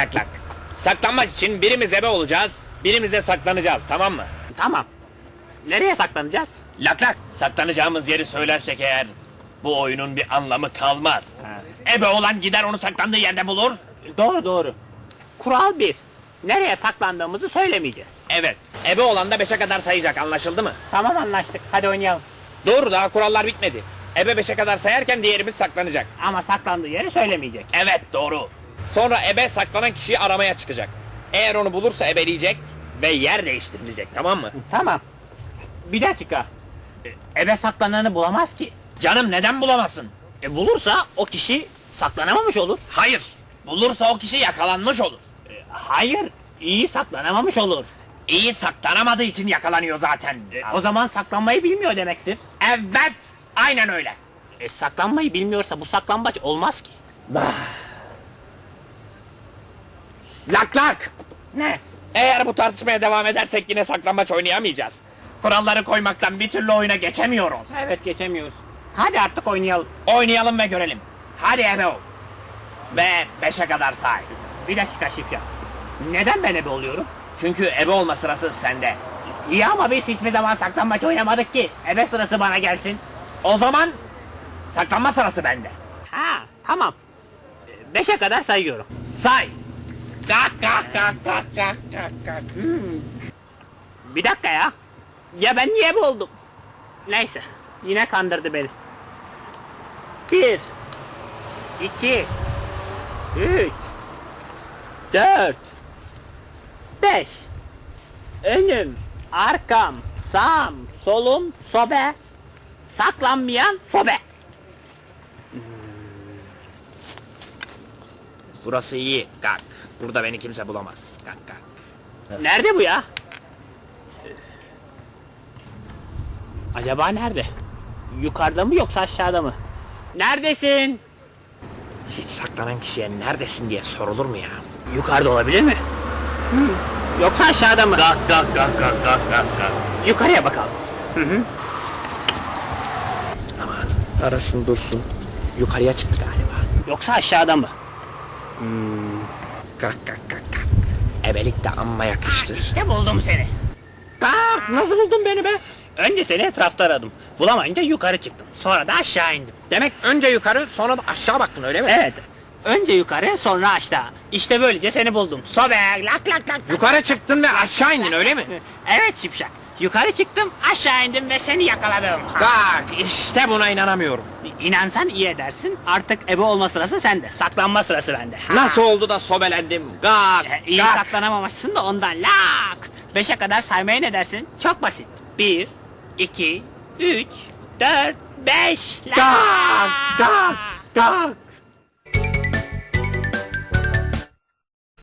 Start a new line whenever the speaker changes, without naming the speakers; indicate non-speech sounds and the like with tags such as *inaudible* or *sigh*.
lak lak. Saklanmak için birimiz ebe olacağız, birimiz de saklanacağız tamam mı?
Tamam. Nereye saklanacağız?
Lak lak. Saklanacağımız yeri söylersek eğer bu oyunun bir anlamı kalmaz. Ebe olan gider onu saklandığı yerde bulur.
Doğru doğru. Kural bir. Nereye saklandığımızı söylemeyeceğiz.
Evet. Ebe olan da beşe kadar sayacak anlaşıldı mı?
Tamam anlaştık. Hadi oynayalım.
Doğru daha kurallar bitmedi. Ebe beşe kadar sayarken diğerimiz saklanacak.
Ama saklandığı yeri söylemeyecek.
Evet doğru. Sonra ebe saklanan kişiyi aramaya çıkacak. Eğer onu bulursa ebeleyecek ve yer değiştirilecek tamam mı?
Tamam. Bir dakika. E, Ebe saklananı bulamaz ki.
Canım neden bulamazsın?
E, bulursa o kişi saklanamamış olur.
Hayır. Bulursa o kişi yakalanmış olur.
E, hayır. iyi saklanamamış olur.
İyi saklanamadığı için yakalanıyor zaten.
E, o zaman saklanmayı bilmiyor demektir.
Evet. Aynen öyle.
E, saklanmayı bilmiyorsa bu saklambaç olmaz ki.
Lak lak.
Ne?
Eğer bu tartışmaya devam edersek yine saklambaç oynayamayacağız. Kuralları koymaktan bir türlü oyuna geçemiyoruz.
Evet geçemiyoruz. Hadi artık oynayalım.
Oynayalım ve görelim. Hadi ebe ol. Ve beşe kadar say.
Bir dakika Şifya. Neden ben ebe oluyorum?
Çünkü ebe olma sırası sende.
İyi ama biz hiçbir zaman saklambaç oynamadık ki. Ebe sırası bana gelsin.
O zaman saklanma sırası bende.
Ha tamam. Beşe kadar sayıyorum.
Say. Kalk kalk kalk kalk kalk kalk kalk.
Bir dakika ya. Ya ben niye ebe oldum? Neyse. Yine kandırdı beni. Bir. iki, Üç. Dört. Beş. Önüm. Arkam. Sağım. Solum. Sobe. Saklanmayan sobe.
Burası iyi. Kalk. Burada beni kimse bulamaz. Kalk kalk.
Nerede bu ya? Acaba nerede? Yukarıda mı yoksa aşağıda mı? Neredesin?
Hiç saklanan kişiye neredesin diye sorulur mu ya?
Yukarıda olabilir mi? Yoksa aşağıda mı?
Kalk kalk kalk kalk kalk kalk kalk.
Yukarıya bakalım.
Aman arasın dursun. Yukarıya çıktı galiba.
Yoksa aşağıda mı?
Kalk kalk kalk kalk. Ebelik de amma yakıştı.
İşte buldum seni.
Kalk nasıl buldun beni be?
Önce seni etrafta aradım. Bulamayınca yukarı çıktım. Sonra da aşağı indim.
Demek önce yukarı sonra da aşağı baktın öyle mi?
Evet. Önce yukarı sonra aşağı. İşte böylece seni buldum. Sobe lak lak lak.
Yukarı çıktın ve aşağı indin öyle mi? *laughs*
Evet şipşak. Yukarı çıktım aşağı indim ve seni yakaladım.
Kalk işte buna inanamıyorum.
İnansan iyi edersin. Artık ebe olma sırası sende. Saklanma sırası bende. Ha.
Nasıl oldu da sobelendim? Kalk
E, iyi
kalk.
saklanamamışsın da ondan lak. Beşe kadar saymaya ne dersin? Çok basit. Bir, iki, üç, dört, beş. Lak.
Kalk kalk kalk.